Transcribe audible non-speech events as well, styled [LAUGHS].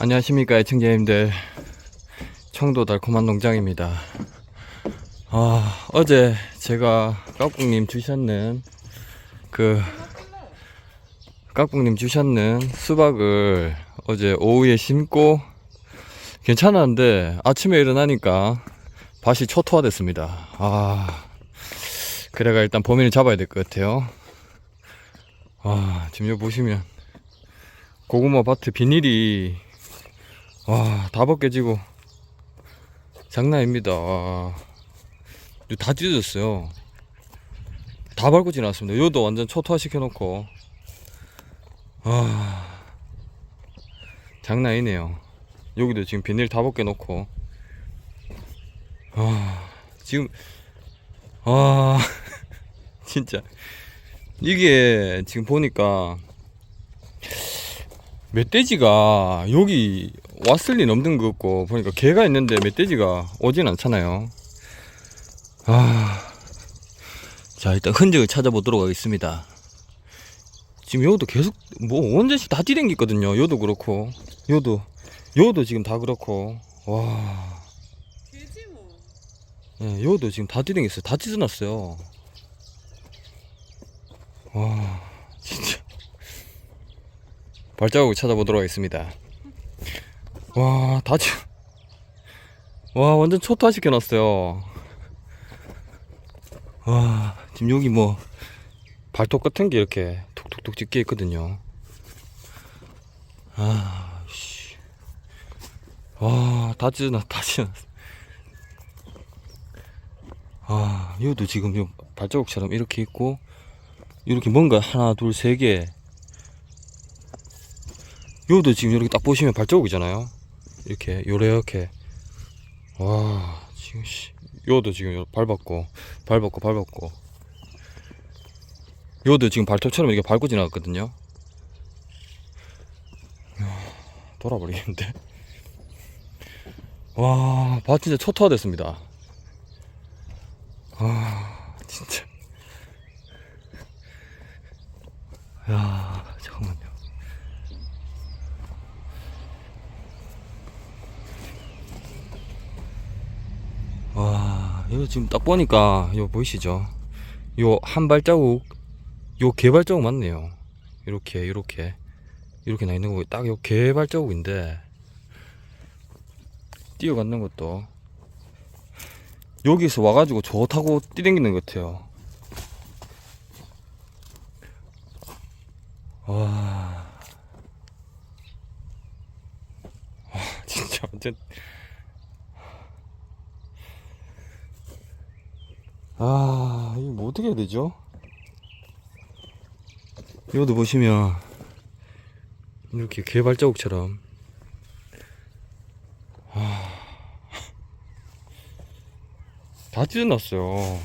안녕하십니까 애청자님들. 청도 달콤한 농장입니다. 아 어제 제가 깍꿍님 주셨는 그 깍꿍님 주셨는 수박을 어제 오후에 심고 괜찮았는데 아침에 일어나니까 밭이 초토화 됐습니다. 아 그래가 일단 범인을 잡아야 될 것 같아요. 아 지금 여기 보시면 고구마 밭에 비닐이 와, 다 벗겨지고 장난 아닙니다. 와. 이거 다 찢어졌어요. 다 밟고 지났습니다. 요도 완전 초토화 시켜놓고. 아, 장난 아니네요. 여기도 지금 비닐 다 벗겨놓고. 아, 지금, 아, [LAUGHS] 진짜. 이게 지금 보니까 멧돼지가 여기 왔을 리 없는 것 같고 보니까 개가 있는데 멧돼지가 오진 않잖아요. 아, 자 일단 흔적을 찾아보도록 하겠습니다. 지금 요도 계속 뭐 언제씩 다 뒤댕기거든요. 요도 그렇고 요도 요도 지금 다 그렇고. 와. 뭐. 예, 요도 지금 다 뒤댕겼어요. 다 찢어놨어요. 와 발자국을 찾아보도록 하겠습니다 와, 다 지, 와, 완전 초토화 시켜놨어요. 와, 지금 여기 뭐, 발톱 같은 게 이렇게 톡톡톡 찍게 있거든요. 아, 씨. 와, 다 찢어놨, 다 찢어놨어. 아, 여기도 지금 요 발자국처럼 이렇게 있고, 이렇게 뭔가 하나, 둘, 세 개. 요도 지금 이렇게 딱 보시면 발자국이잖아요. 이렇게 요렇게. 와 지금 씨. 요도 지금 요 밟았고 밟았고 밟았고. 요도 지금 발톱처럼 이렇게 밟고 지나갔거든요. 이야, 돌아버리겠는데. 와 밭 진짜 초토화 됐습니다. 아 진짜. 야 잠깐만요 와, 이거 지금 딱 보니까, 이거 보이시죠? 요 한 발자국, 요 개발자국 맞네요. 이렇게, 이렇게, 이렇게 나 있는 거, 딱요 개발자국인데, 뛰어갔는 것도, 여기서 와가지고 좋다고 뛰댕기는 것 같아요. 와. 와, 진짜 완전. 아, 이거 뭐 어떻게 해야 되죠? 이것도 보시면, 이렇게 개발자국처럼. 아, [LAUGHS] 다 찢어놨어요.